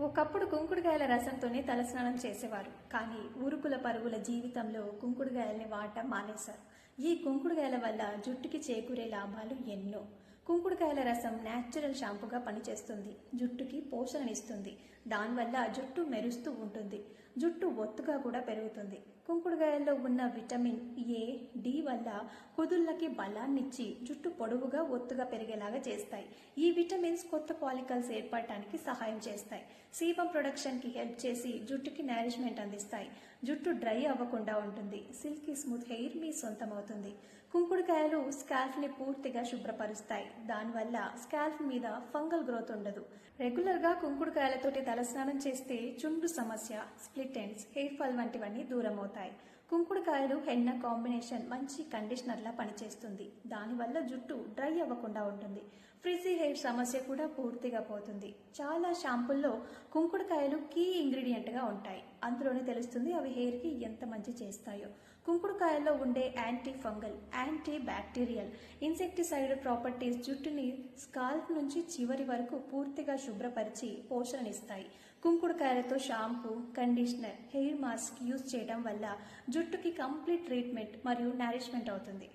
ఒకప్పుడు కుంకుడుకాయల రసంతోనే తలస్నానం చేసేవారు. కానీ ఊరుకుల పరుగుల జీవితంలో కుంకుడుకాయల్ని వాడటం మానేశారు. ఈ కుంకుడుకాయల వల్ల జుట్టుకి చేకూరే లాభాలు ఎన్నో. కుంకుడుకాయల రసం న్యాచురల్ షాంపుగా పనిచేస్తుంది. జుట్టుకి పోషణనిస్తుంది దానివల్ల జుట్టు మెరుస్తూ ఉంటుంది. జుట్టు ఒత్తుగా కూడా పెరుగుతుంది. కుంకుడుకాయల్లో ఉన్న విటమిన్ ఏ డి వల్ల కుదుళ్ళకి బలాన్నిచ్చి జుట్టు పొడవుగా ఒత్తుగా పెరిగేలాగా చేస్తాయి. ఈ విటమిన్స్ కొత్త పాలికల్స్ ఏర్పడటానికి సహాయం చేస్తాయి. సీబం ప్రొడక్షన్కి హెల్ప్ చేసి జుట్టుకి నారిష్మెంట్ అందిస్తాయి. జుట్టు డ్రై అవ్వకుండా ఉంటుంది. సిల్కీ స్మూత్ హెయిర్ మీ సొంతమవుతుంది. కుంకుడుకాయలు స్కాల్ఫ్ని పూర్తిగా శుభ్రపరుస్తాయి. దానివల్ల స్కాల్ఫ్ మీద ఫంగల్ గ్రోత్ ఉండదు. రెగ్యులర్గా కుంకుడుకాయలతోటి తలస్నానం చేస్తే చుండు సమస్య స్ప్లిట్ ఎండ్స్ హెయిర్ ఫాల్ వంటివన్నీ దూరం అవుతాయి కుంకుడుకాయలు హెన్న కాంబినేషన్ మంచి కండిషనర్లా పనిచేస్తుంది. దానివల్ల జుట్టు డ్రై అవ్వకుండా ఉంటుంది. ఫ్రిజీ హెయిర్ సమస్య కూడా పూర్తిగా పోతుంది. చాలా షాంపుల్లో కుంకుడుకాయలు కీ ఇంగ్రీడియంట్గా ఉంటాయి. అందులోనే తెలుస్తుంది అవి హెయిర్కి ఎంత మంచి చేస్తాయో. కుంకుడుకాయల్లో ఉండే anti fungal anti bacterial insecticide properties జుట్టుని స్కాల్ప్ నుంచి చివరి వరకు పూర్తిగా శుభ్రపరిచి పోషణనిస్తాయి. కుంకుడుకాయలతో shampoo conditioner hair mask use చేయడం వల్ల జుట్టుకి కంప్లీట్ ట్రీట్మెంట్ మరియు నారిష్మెంట్ అవుతుంది.